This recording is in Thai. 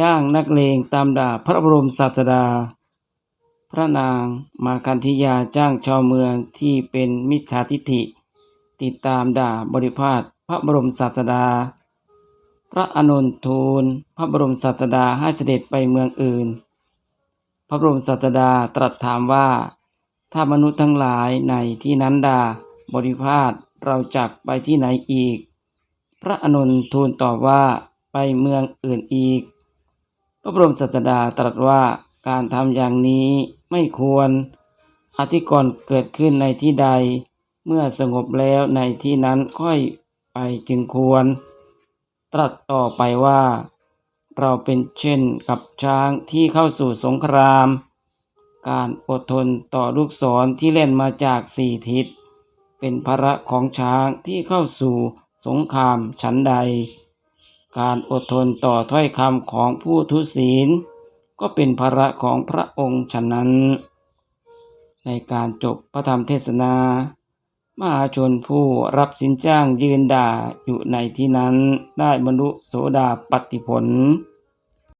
จ้างนักเลงตามด่าพระบรมศาสดา พระนางมาคันธิยาจ้างชาวเมืองที่เป็นมิจฉาทิฐิ ติดตามด่าบริพาทพระบรมศาสดา พระอานนทูลพระบรมศาสดาให้เสด็จไปเมืองอื่น พระบรมศาสดาตรัสถามว่า ถ้ามนุษย์ทั้งหลายในที่นั้นด่าบริพาทเราจักไปที่ไหนอีก พระอานนทูลตอบว่าไปเมืองอื่นอีก พระบรมศาสดาตรัสว่าการทำอย่างนี้ไม่ควรอธิกรณ์เกิดขึ้นในที่ใด เมื่อสงบแล้วในที่นั้นค่อยไปจึงควร ตรัสต่อไปว่า เราเป็นเช่นกับช้างที่เข้าสู่สงคราม การอดทนต่อลูกศรที่เล่นมาจากสี่ทิศ เป็นภาระของช้างที่เข้าสู่สงครามฉันใด การอดทนต่อถ้อยคำของผู้ทุศีล ก็เป็นภาระของพระองค์ฉะนั้น ในการจบพระธรรมเทศนา มหาชนผู้รับสินจ้างยืนด่าอยู่ในที่นั้นได้บรรลุโสดาปัตติผล